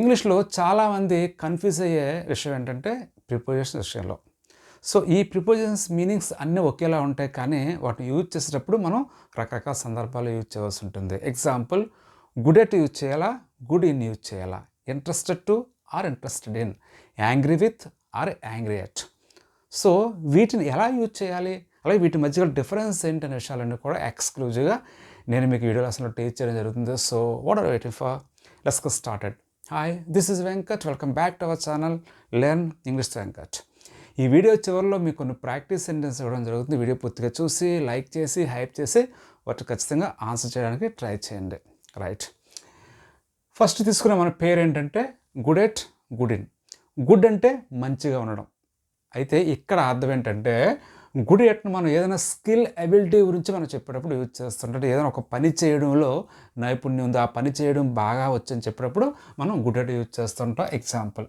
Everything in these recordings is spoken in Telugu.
ఇంగ్లీష్లో చాలామంది కన్ఫ్యూజ్ అయ్యే విషయం ఏంటంటే ప్రిపోజిషన్స్ విషయంలో. సో ఈ ప్రిపోజిషన్స్ మీనింగ్స్ అన్నీ ఒకేలా ఉంటాయి కానీ వాటిని యూజ్ చేసేటప్పుడు మనం రకరకాల సందర్భాలు యూజ్ చేయవలసి ఉంటుంది. ఎగ్జాంపుల్ గుడ్ ఎట్ యూజ్ చేయాలా? గుడ్ ఇన్ యూజ్ చేయాలా? Interested to or interested in angry with or angry at so వీటిని ఎలా యూజ్ చేయాలి? అలాగే వీటి మధ్య డిఫరెన్స్ ఏంటనే విషయాలన్నీ కూడా ఎక్స్క్లూజివ్గా నేను మీకు వీడియో లెసన్లో టీచ్ చేయడం జరుగుతుంది. So what are waiting for let's get started hi this is Venkat welcome back to our channel learn English Venkat ఈ వీడియో చివరిలో మీకు కొన్ని ప్రాక్టీస్ సెంటెన్స్ ఇవ్వడం జరుగుతుంది. వీడియో పూర్తిగా చూసి లైక్ చేసి హైప్ చేసి వాటి ఖచ్చితంగా ఆన్సర్ చేయడానికి ట్రై చేయండి. రైట్ ఫస్ట్ తీసుకునే మన పేరు ఏంటంటే good at good in good అంటే మంచిగా ఉండడం. అయితే ఇక్కడ అర్థం ఏంటంటే గుడ్ ఎట్ మనం ఏదైనా స్కిల్ అబిలిటీ గురించి మనం చెప్పేటప్పుడు యూజ్ చేస్తుంటే ఏదైనా ఒక పని చేయడంలో నైపుణ్యం ఉంది. ఆ పని చేయడం బాగా వచ్చని చెప్పేటప్పుడు మనం గుడ్ ఎట్ యూజ్ చేస్తుంటాం. Example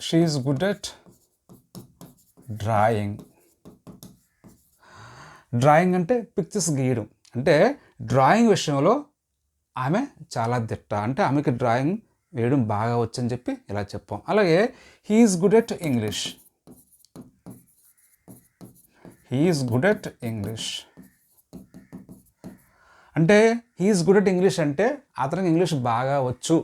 she's good at drawing drawing అంటే పిక్చర్స్ గీయడం. అంటే డ్రాయింగ్ విషయంలో ఆమె చాలా దిట్ట. అంటే ఆమెకి డ్రాయింగ్ వేయడం బాగా వచ్చని చెప్పి ఇలా చెప్పాం. అలాగే he's good at English he's good at English అంటే హీఈస్ గుడ్ ఎట్ ఇంగ్లీష్ అంటే అతనికి ఇంగ్లీష్ బాగా వచ్చు.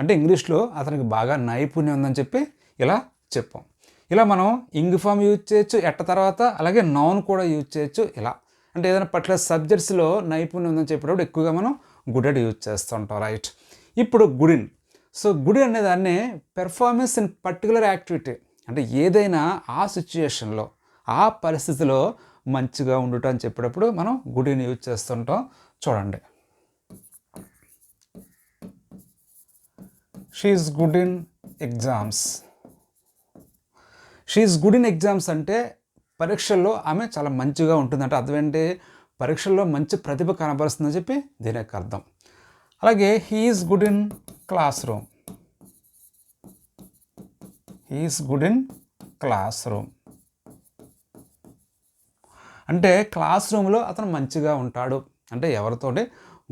అంటే ఇంగ్లీష్లో అతనికి బాగా నైపుణ్యం ఉందని చెప్పి ఇలా చెప్పాం. ఇలా మనం ఇంగ్ ఫామ్ యూజ్ చేయొచ్చు ఎట్ట తర్వాత అలాగే నౌన్ కూడా యూజ్ చేయొచ్చు ఇలా. అంటే ఏదైనా పర్టికులర్ సబ్జెక్ట్స్లో నైపుణ్యం ఉందని చెప్పేటప్పుడు ఎక్కువగా మనం గుడ్ అట్ యూజ్ చేస్తుంటాం రైట్ ఇప్పుడు గుడిన్. సో గుడి అనే దాన్ని పెర్ఫార్మెన్స్ ఇన్ పర్టికులర్ యాక్టివిటీ అంటే ఏదైనా ఆ సిచ్యుయేషన్లో ఆ పరిస్థితిలో మంచిగా ఉండటం అని చెప్పేటప్పుడు మనం గుడిని యూజ్ చేస్తుంటాం. చూడండి. She's good in exams she's good in exams అంటే పరీక్షల్లో ఆమె చాలా మంచిగా ఉంటుందంటే. అర్థం ఏంటి పరీక్షల్లో మంచి ప్రతిభ కనబరుస్తుందని చెప్పి దీని యొక్క అర్థం. అలాగే he's good in classroom he's good in classroom అంటే క్లాస్ రూమ్లో అతను మంచిగా ఉంటాడు. అంటే ఎవరితోటి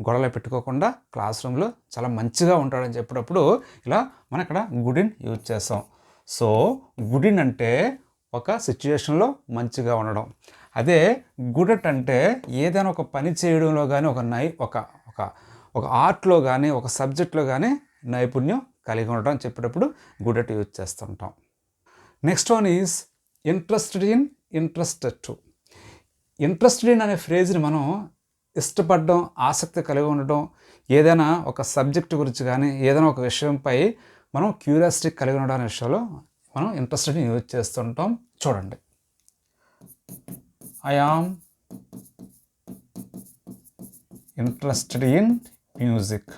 గొడవలు పెట్టుకోకుండా క్లాస్ రూమ్లో చాలా మంచిగా ఉంటాడని చెప్పినప్పుడు ఇలా మనం ఇక్కడ గుడ్ ఇన్ యూజ్ చేస్తాం. సో గుడ్ ఇన్ అంటే ఒక సిచ్యువేషన్లో మంచిగా ఉండడం. అదే గుడట్ అంటే ఏదైనా ఒక పని చేయడంలో కానీ ఒక నై ఒక ఒక ఒక ఆర్ట్లో కానీ ఒక సబ్జెక్ట్లో కానీ నైపుణ్యం కలిగి ఉండటం చెప్పేటప్పుడు చెప్పేటప్పుడు గుడట్ యూజ్ చేస్తుంటాం. Next one is interested in interested to interested in అనే ఫ్రేజ్ని మనం ఇష్టపడడం ఆసక్తి కలిగి ఉండడం ఏదైనా ఒక సబ్జెక్ట్ గురించి కానీ ఏదైనా ఒక విషయంపై మనం క్యూరియాసిటీ కలిగి ఉండడం అనే విషయంలో మనం ఇంట్రెస్టెడ్ యూజ్ చేస్తుంటాం. చూడండి. I am interested in music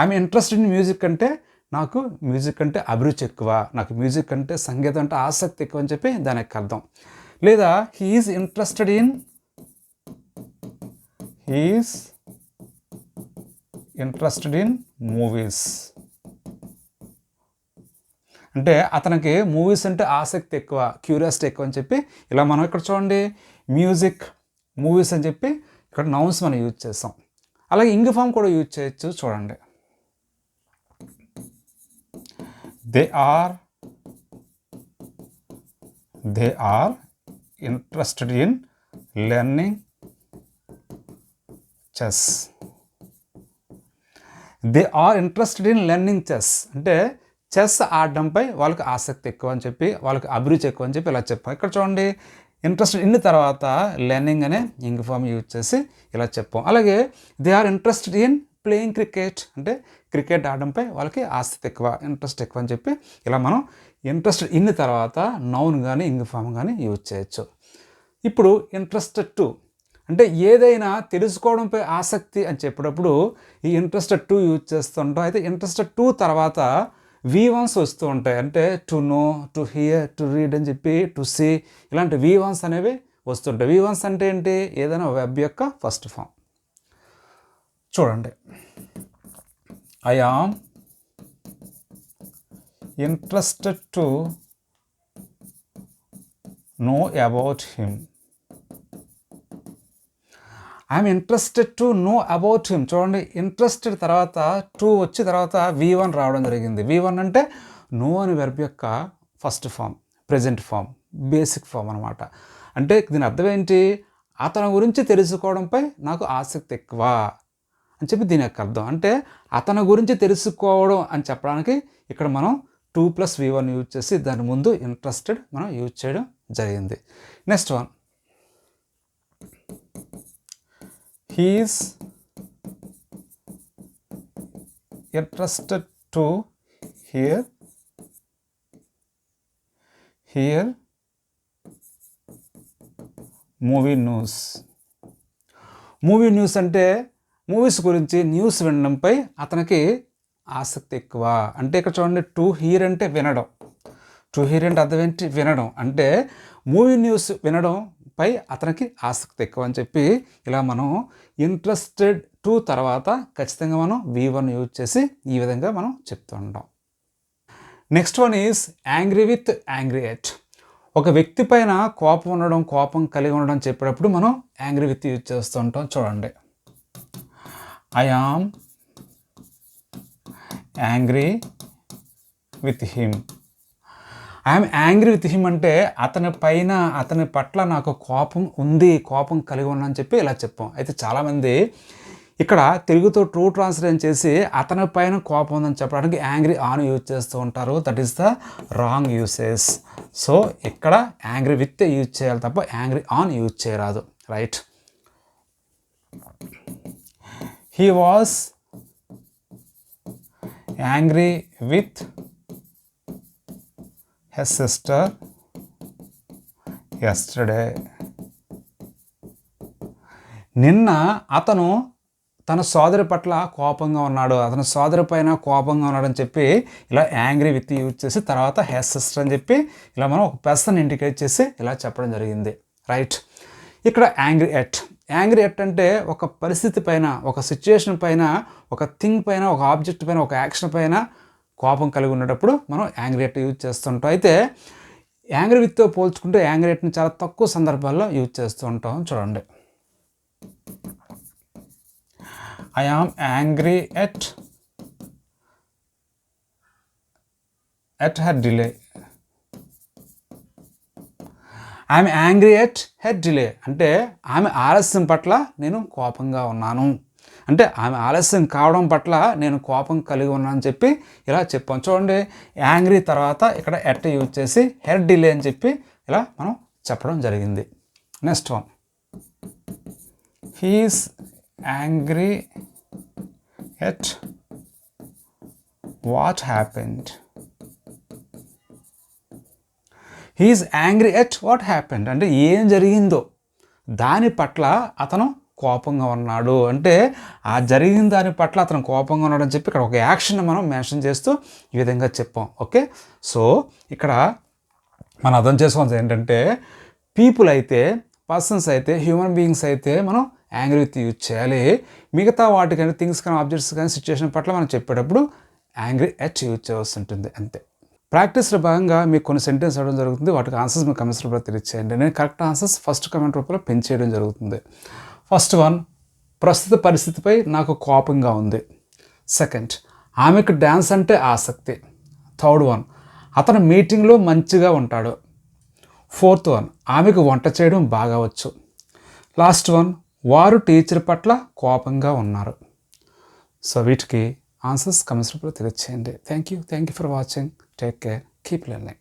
I'm interested in music అంటే నాకు మ్యూజిక్ అంటే అభిరుచి ఎక్కువ. నాకు మ్యూజిక్ అంటే సంగీతం అంటే ఆసక్తి ఎక్కువ అని చెప్పి దానికి అర్థం. లేదా he's interested in he's interested in movies అంటే అతనికి మూవీస్ అంటే ఆసక్తి ఎక్కువ క్యూరియాసిటీ ఎక్కువ అని చెప్పి ఇలా మనం ఇక్కడ చూడండి. మ్యూజిక్ మూవీస్ అని చెప్పి ఇక్కడ నౌన్స్ మనం యూజ్ చేస్తాం. అలాగే ఇంగ్ ఫామ్ కూడా యూజ్ చేయొచ్చు చూడండి. They are they are interested in learning chess they are interested in learning chess అంటే చెస్ ఆడడంపై వాళ్ళకి ఆసక్తి ఎక్కువ అని చెప్పి వాళ్ళకి అభిరుచి ఎక్కువ అని చెప్పి ఇలా చెప్పాం. ఇక్కడ చూడండి ఇంట్రెస్ట్ ఇన్ తర్వాత లెర్నింగ్ అనే ఇంగ్ ఫామ్ యూజ్ చేసి ఇలా చెప్పాం. అలాగే they are interested in playing cricket అంటే క్రికెట్ ఆడడంపై వాళ్ళకి ఆసక్తి ఎక్కువ ఇంట్రెస్ట్ ఎక్కువ అని చెప్పి ఇలా మనం ఇంట్రెస్ట్ ఇన్ తర్వాత నౌన్ కానీ ఇంగ్ ఫామ్ కానీ యూజ్ చేయొచ్చు. ఇప్పుడు ఇంట్రెస్టెడ్ టు అంటే ఏదైనా తెలుసుకోవడంపై ఆసక్తి అని చెప్పేటప్పుడు ఈ ఇంట్రెస్టెడ్ టు యూజ్ చేస్తుంటాం. అయితే ఇంట్రెస్టెడ్ టు తర్వాత వి వన్స్ వస్తూ ఉంటాయి. అంటే to know to hear to read అని చెప్పి టు సీ ఇలాంటి వి వన్స్ అనేవి వస్తుంటాయి. వి వన్స్ అంటే ఏంటి? ఏదైనా వెబ్ యొక్క ఫస్ట్ ఫామ్ చూడండి. I am interested to know about him I'm interested to know about him చూడండి ఇంట్రెస్టెడ్ తర్వాత టూ వచ్చి తర్వాత వి వన్ రావడం జరిగింది. వి వన్ అంటే నో అని వెర్బ్ యొక్క first form present form basic form అనమాట అంటే దీని అర్థం ఏంటి? అతని గురించి తెలుసుకోవడంపై నాకు ఆసక్తి ఎక్కువ. అని చెప్పి దీని యొక్క అర్థం. అంటే అతని గురించి తెలుసుకోవడం అని చెప్పడానికి ఇక్కడ మనం to plus V one use చేసి దాని ముందు ఇంట్రెస్టెడ్ మనం యూజ్ చేయడం జరిగింది. Next one. He's interested to hear hear movie news. Movie news అంటే మూవీస్ గురించి న్యూస్ వినడంపై అతనికి ఆసక్తి ఎక్కువ. అంటే ఇక్కడ చూడండి టు హీర్ అంటే వినడం. టు హీర్ అంటే అర్థం ఏంటి? వినడం. అంటే మూవీ న్యూస్ వినడం పై అతనికి ఆసక్తి ఎక్కువ అని చెప్పి ఇలా మనం ఇంట్రెస్టెడ్ టు తర్వాత ఖచ్చితంగా మనం వి వన్ యూజ్ చేసి ఈ విధంగా మనం చెప్తూ ఉంటాం next one is angry with angry at ఒక వ్యక్తి పైన కోపం ఉండడం కోపం కలిగి ఉండడం చెప్పేటప్పుడు మనం యాంగ్రీ విత్ యూజ్ చేస్తూ ఉంటాం చూడండి. I am angry with him I'm angry with him అంటే అతని పైన అతని పట్ల నాకు కోపం ఉంది కోపం కలిగి ఉన్నా అని చెప్పి ఇలా చెప్పాం. అయితే చాలామంది ఇక్కడ తెలుగుతో ట్రూ ట్రాన్స్లేషన్ చేసి అతని పైన కోపం ఉందని చెప్పడానికి యాంగ్రీ ఆన్ యూజ్ చేస్తూ ఉంటారు. That is the wrong uses so ఇక్కడ యాంగ్రీ విత్ యూజ్ చేయాలి తప్ప యాంగ్రీ ఆన్ యూజ్ చేయరాదు. Right he was angry with his sister yesterday నిన్న అతను తన సోదరి పట్ల కోపంగా ఉన్నాడు. అతని సోదరి పైన కోపంగా ఉన్నాడని చెప్పి ఇలా యాంగ్రీ విత్ యూజ్ చేసి తర్వాత హెస్ సిస్టర్ అని చెప్పి ఇలా మనం ఒక పర్సన్ ఇండికేట్ చేసి ఇలా చెప్పడం జరిగింది. రైట్ ఇక్కడ యాంగ్రీ ఎట్ యాంగ్రీ ఎట్ అంటే ఒక పరిస్థితి పైన ఒక సిచ్యుయేషన్ పైన ఒక థింగ్ పైన ఒక ఆబ్జెక్ట్ పైన ఒక యాక్షన్ పైన కోపం కలిగి ఉండేటప్పుడు మనం యాంగ్రీ ఎట్ యూజ్ చేస్తుంటాం. అయితే యాంగ్రీ విత్తో పోల్చుకుంటే యాంగ్రీ ఎట్ని చాలా తక్కువ సందర్భాల్లో యూజ్ చేస్తూ ఉంటాం చూడండి. I am angry at at her delay I'm angry at her delay. అంటే ఆమె ఆలస్యం పట్ల నేను కోపంగా ఉన్నాను. అంటే ఆమె ఆలస్యం కావడం పట్ల నేను కోపం కలిగి ఉన్నానని చెప్పి ఇలా చెప్పాను చూడండి యాంగ్రీ తర్వాత ఇక్కడ ఎట్ యూజ్ చేసి హెడ్ డిలే అని చెప్పి ఇలా మనం చెప్పడం జరిగింది. Next one. He's angry at what happened? He's angry at what happened అంటే ఏం జరిగిందో. దాని పట్ల అతను కోపంగా ఉన్నాడు. అంటే ఆ జరిగిన దాని పట్ల అతను కోపంగా ఉన్నాడు అని చెప్పి ఇక్కడ ఒక యాక్షన్ మనం మెన్షన్ చేస్తూ ఈ విధంగా చెప్పాం. ఓకే? సో ఇక్కడ మనం అర్థం చేసుకోవాల్సి ఏంటంటే పీపుల్ అయితే పర్సన్స్ అయితే హ్యూమన్ బీయింగ్స్ అయితే మనం యాంగ్రీ విత్ యూజ్ చేయాలి. మిగతా వాటికైనా థింగ్స్ కానీ ఆబ్జెక్ట్స్ కానీ సిచ్యువేషన్ పట్ల మనం చెప్పేటప్పుడు యాంగ్రీ ఎట్ యూజ్ చేయవలసి ఉంటుంది. అంతే. ప్రాక్టీస్లో భాగంగా మీకు కొన్ని సెంటెన్స్ అవ్వడం జరుగుతుంది. వాటికి ఆన్సర్స్ మీ కమెంట్స్ రూపంలో తెలియచేయండి. నేను కరెక్ట్ ఆన్సర్స్ ఫస్ట్ కమెంట్ రూపంలో పెంచేయడం జరుగుతుంది. ఫస్ట్ వన్ ప్రస్తుత పరిస్థితిపై నాకు కోపంగా ఉంది. సెకండ్ ఆమెకు డ్యాన్స్ అంటే ఆసక్తి. థర్డ్ వన్ అతను మీటింగ్లో మంచిగా ఉంటాడు. ఫోర్త్ వన్ ఆమెకు వంట చేయడం బాగా వచ్చు. లాస్ట్ వన్ వారు టీచర్ పట్ల కోపంగా ఉన్నారు. సో వీటికి ఆన్సర్స్ కమెంట్స్ రూపంలో తెలియచేయండి. Thank you. Thank you for watching. Take care keep learning